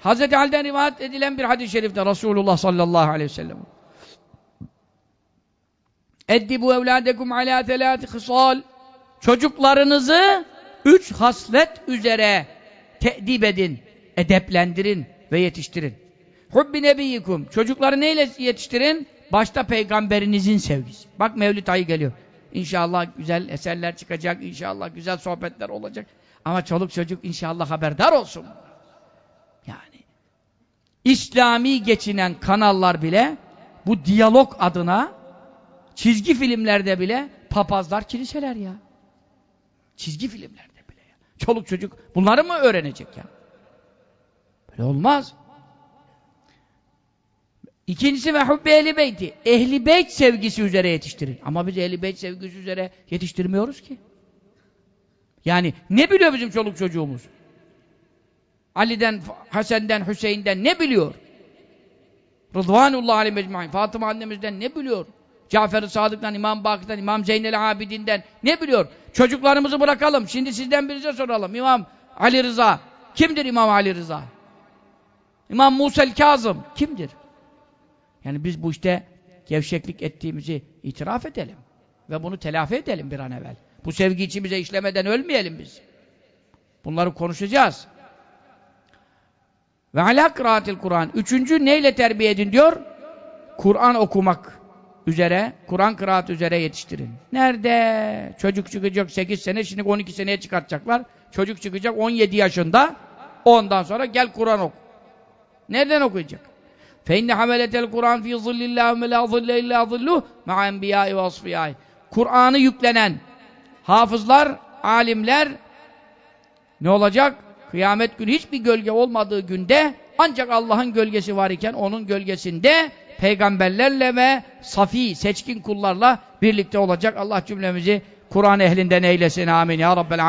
Hazreti Ali'den rivayet edilen bir hadis-i şerifte Resulullah sallallahu aleyhi ve sellem. Eddibu evladekum ala telâti hısal. Çocuklarınızı üç haslet üzere te'dib edin, edeplendirin ve yetiştirin. Hubbi nebiyyikum. Çocukları neyle yetiştirin? Başta peygamberinizin sevgisi. Bak Mevlid ayı geliyor. İnşallah güzel eserler çıkacak, inşallah güzel sohbetler olacak. Ama çoluk çocuk inşallah haberdar olsun. İslami geçinen kanallar bile bu diyalog adına çizgi filmlerde bile papazlar kiliseler ya. Çizgi filmlerde bile ya. Çoluk çocuk bunları mı öğrenecek ya? Böyle olmaz. İkincisi ve hubbi ehli beyti. Ehli beyt sevgisi üzere yetiştirin. Ama biz ehli beyt sevgisi üzere yetiştirmiyoruz ki. Yani ne biliyor bizim çoluk çocuğumuz? Ali'den, Hasen'den, Hüseyin'den ne biliyor? Rıdvanullah aleyhi mecmu'in. Fatıma annemizden ne biliyor? Cafer-i Sadık'tan, İmam Bakır'dan, İmam Zeynel Abidin'den ne biliyor? Çocuklarımızı bırakalım. Şimdi sizden birinize soralım. İmam Ali Rıza. Kimdir İmam Ali Rıza? İmam Musa'l Kazım. Kimdir? Yani biz bu işte gevşeklik ettiğimizi itiraf edelim. Ve bunu telafi edelim bir an evvel. Bu sevgi içimize işlemeden ölmeyelim biz. Bunları konuşacağız. Ve alâ kıraatil Kur'an. Üçüncü neyle terbiye edin diyor? Kur'an okumak üzere, Kur'an kıraat üzere yetiştirin. Nerede? Çocuk çıkacak 8 sene, şimdi 12 seneye çıkartacaklar. Çocuk çıkacak 17 yaşında, ondan sonra gel Kur'an oku. Nereden okuyacak? فَاِنَّ حَمَلَةَ الْقُرْآنِ ف۪ي ظِلِّ اللّٰهِ وَمَا ظِلَّ اِلَّا ظِلُّهُ مَعَ اَنْبِيَاءِ وَاصْفِيَاءِ Kur'an'ı yüklenen hafızlar, alimler ne olacak? Kıyamet günü hiçbir gölge olmadığı günde ancak Allah'ın gölgesi var iken onun gölgesinde peygamberlerle ve safi, seçkin kullarla birlikte olacak. Allah cümlemizi Kur'an ehlinden eylesin. Amin. Ya Rabbel